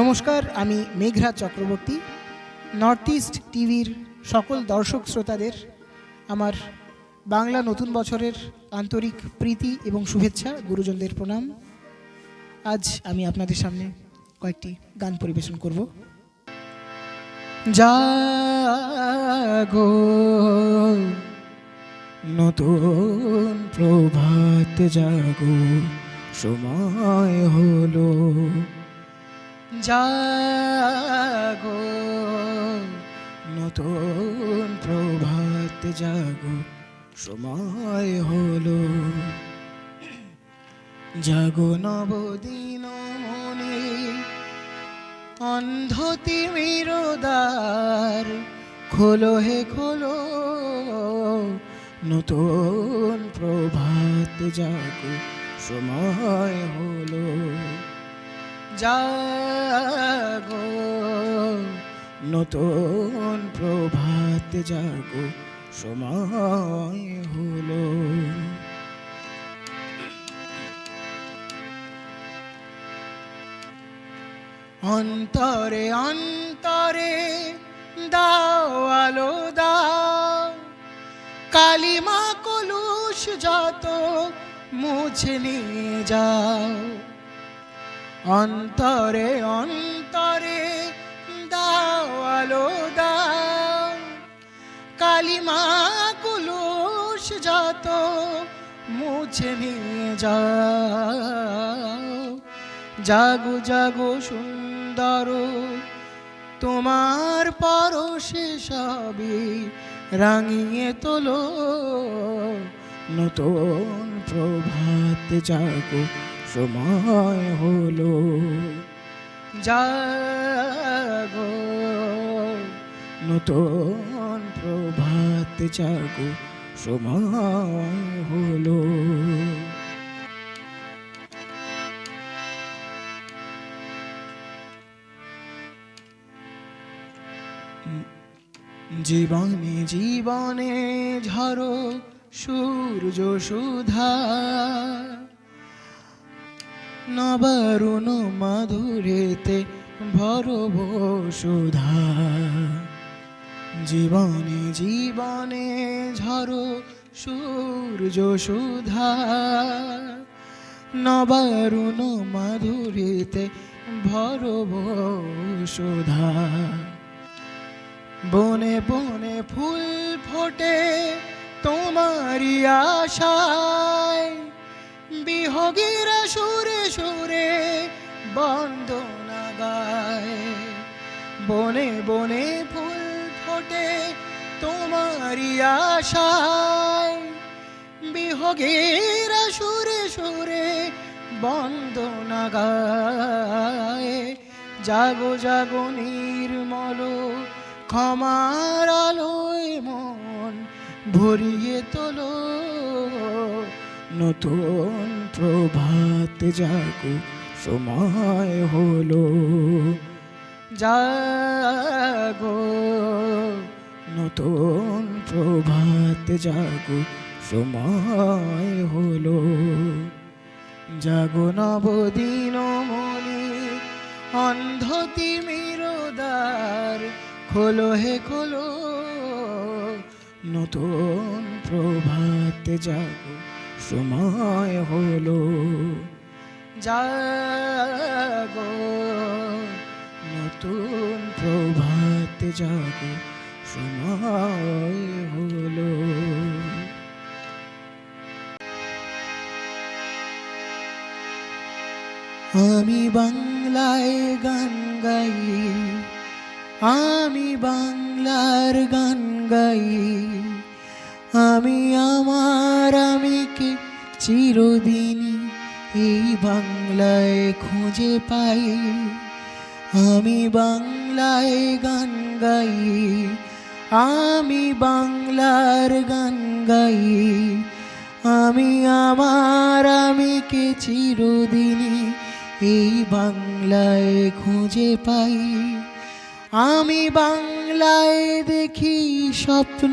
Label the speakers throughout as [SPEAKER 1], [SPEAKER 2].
[SPEAKER 1] নমস্কার, আমি Meghraj Chakraborty north east টিভির সকল দর্শক শ্রোতাদের আমার বাংলা নতুন বছরের আন্তরিক প্রীতি এবং শুভেচ্ছা, গুরুজনদের প্রণাম। আজ আমি আপনাদের সামনে কয়েকটি গান পরিবেশন করব। নতুন প্রভাত জাগো, সময় হলো। জাগো, নতুন প্রভাত জাগো, সময় হলো। জাগো নবদিন মনে অন্ধ তিমিরদার খোলো হে খোলো, নতুন প্রভাত জাগো, সময় হলো। জাগো, নতুন প্রভাত জাগো, সময় হলো। অন্তরে অন্তরে দাও আলো, দাও। কালিমা কলুষ যত মুছে নিয়ে যাও। অন্তরে অন্তরে দাও আলো, দাও। কালিমা কুলুষ যত মুছে নিয়ে যাও। জাগো জাগো সুন্দর, তোমার পরশে সবই রাঙিয়ে তোলো। নতুন প্রভাত জাগো সময় হলো। জাগো নতুন প্রভাত জাগো সময় হলো। জীবনে জীবনে ঝরো সূর্য সুধা নবারুণ মাধুরেতে ভরব সুধা। জীবনে জীবনে ঝরো সূর্য সুধা। নবারুণ মাধুরেতে ভরব সুধা। বনে বনে ফুল ফোটে তোমারি আশায়। বিহগীরা সুরে সুরে বন্দনা গায়। বনে বনে ফুল ফোটে তোমারি আশায়। বিহগীরা সুরে সুরে বন্দনা গায়। জাগো জাগো নির্মল ক্ষমার আলোয় মন ভরিয়ে তোলো নতুন প্রভাত জাগো, সময় হলো। জাগো, নতুন প্রভাত জাগো, সময় হলো। জাগো নবদিন মনি, অন্ধতি তিমিরদার খোলো হে খোলো। নতুন প্রভাত জাগো সময় হলো জাগো, নতুন প্রভাত জাগো, সময় হলো আমি বাংলায় গান গাই, আমি বাংলার গান গাই। আমি আমার আমিকে চিরদিনই এই বাংলায় খুঁজে পাই? আমি বাংলায় গান গাই, আমি বাংলার গান গাই। আমি আমার আমিকে চিরদিনই এই বাংলায় খুঁজে পাই? আমি বাংলায় দেখি স্বপ্ন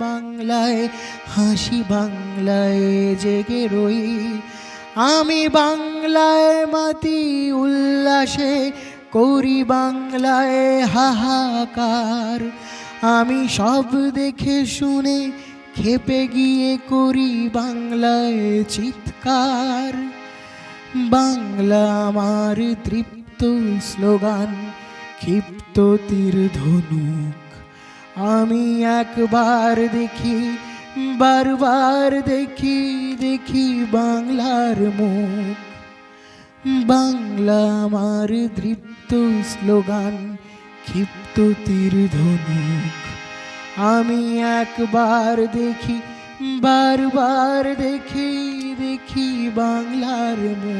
[SPEAKER 1] বাংলায়, হাসি বাংলায় জেগে রই। আমি বাংলায় মাতি উল্লাসে করি বাংলায় হাহাকার। আমি সব দেখে শুনে খেপে গিয়ে করি বাংলায় চিৎকার। বাংলা আমার তৃপ্ত স্লোগান, ক্ষিপ্ত তীর ধনুক আমি একবার দেখি, বারবার দেখি দেখি বাংলার মুখ। বাংলা আমার দৃপ্ত স্লোগান, ক্ষিপ্ত তীর ধনুক। আমি একবার দেখি, বারবার দেখি দেখি বাংলার মুখ।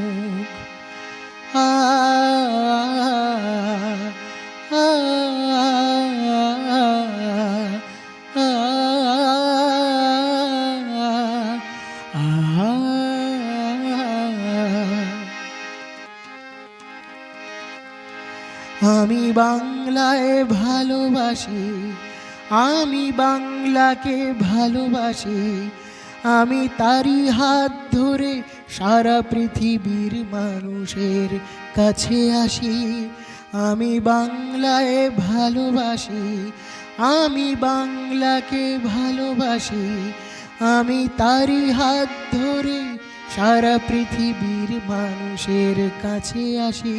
[SPEAKER 1] বাংলায় ভালোবাসি, আমি বাংলাকে ভালোবাসি, আমি তারই হাত ধরে সারা পৃথিবীর মানুষের কাছে আসি, আমি বাংলায় ভালোবাসি, আমি বাংলাকে ভালোবাসি, আমি তারই হাত ধরে সারা পৃথিবীর মানুষের কাছে আসি।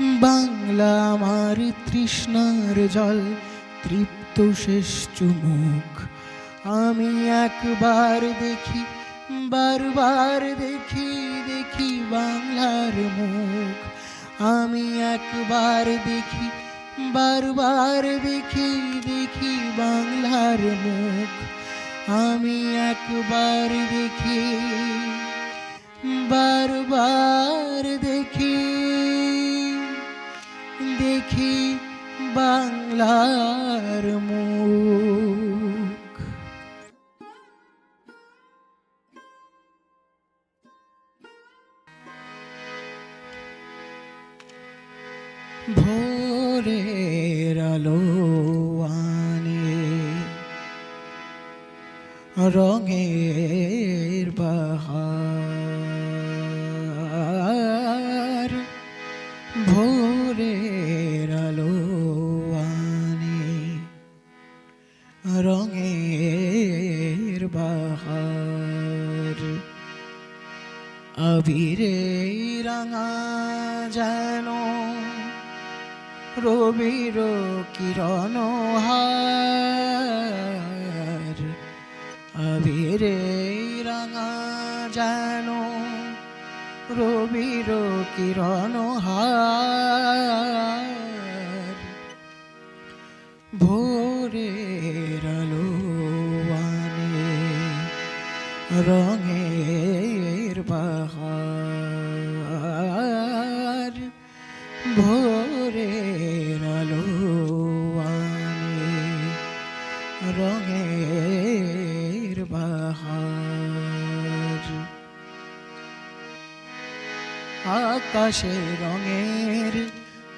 [SPEAKER 1] বাংলা আমার তৃষ্ণার জল, তৃপ্ত শেষ চুমুক। আমি একবার দেখি, বারবার দেখি দেখি বাংলার মুখ। আমি একবার দেখি, বারবার দেখি দেখি বাংলার মুখ। আমি একবার দেখি, বারবার দেখি। দেখি বাংলার মুখ। ভোরের আলো আনে রঙের বাহার আবিরে রাঙা যেন রবির কিরণ হার। আবিরে যেন রবির কিরণ হার। রঙের আকাশে রঙের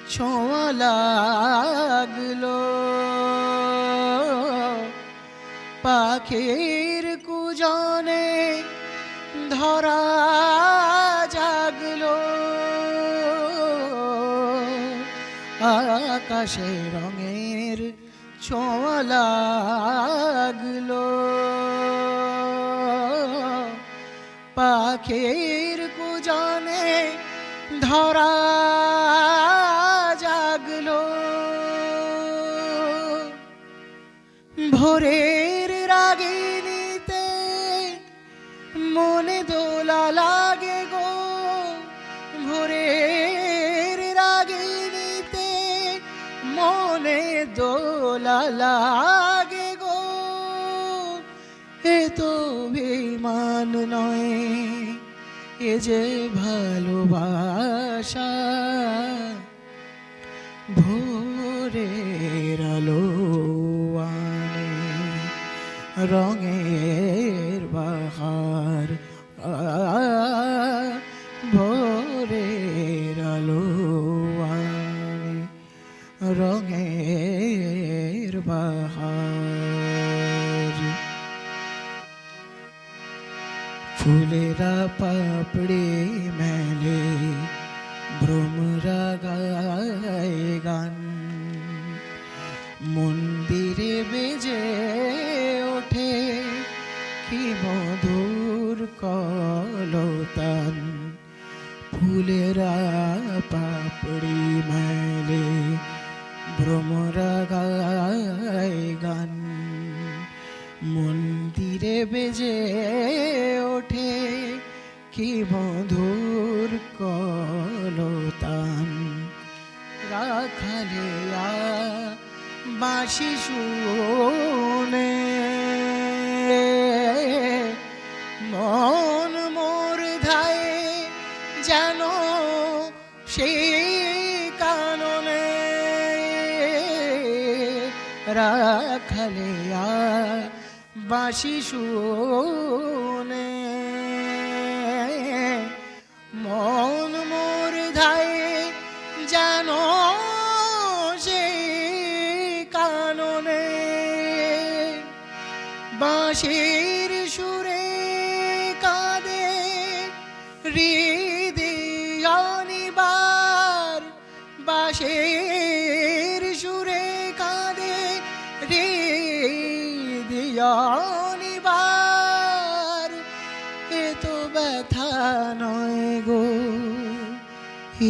[SPEAKER 1] ছোঁয়া লাগল পাখির কুজনে ধরা আকাশে রঙের ছোঁয়া লাগল। পাখির মনে দোলা লাগে গো। এ তো বিমান নয় এ যে ভালোবাসা। রঙের বাহার। ফুলেরা পাপড়ে মেলে, ভ্রমরা গায় গান। মন্দিরে বেজে ওঠে কি মধুর কলতান। ফুলেরা পাপড়ি মেলে ভ্রমরা মন্দিরে বেজে ওঠে কি মধুর কলতান। রাখালিয়া বাঁশি শুনে মন রাখালিয়া বাঁশি শুনে মন মোর ধায় সেই কাননে বাঁশির সুরে কাঁদে হৃদয়নিবার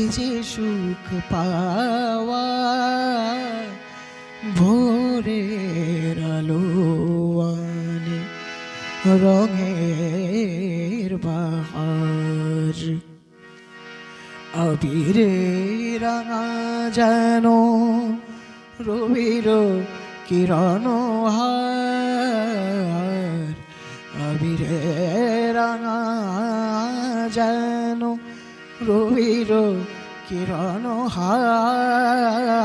[SPEAKER 1] যে সুখ পাওয়া ভোরের আলো রঙের বাহার। আবিরে রাঙা যেন রবির কিরণ হার। আবিরে রাঙা যেন রবির কিরণ হার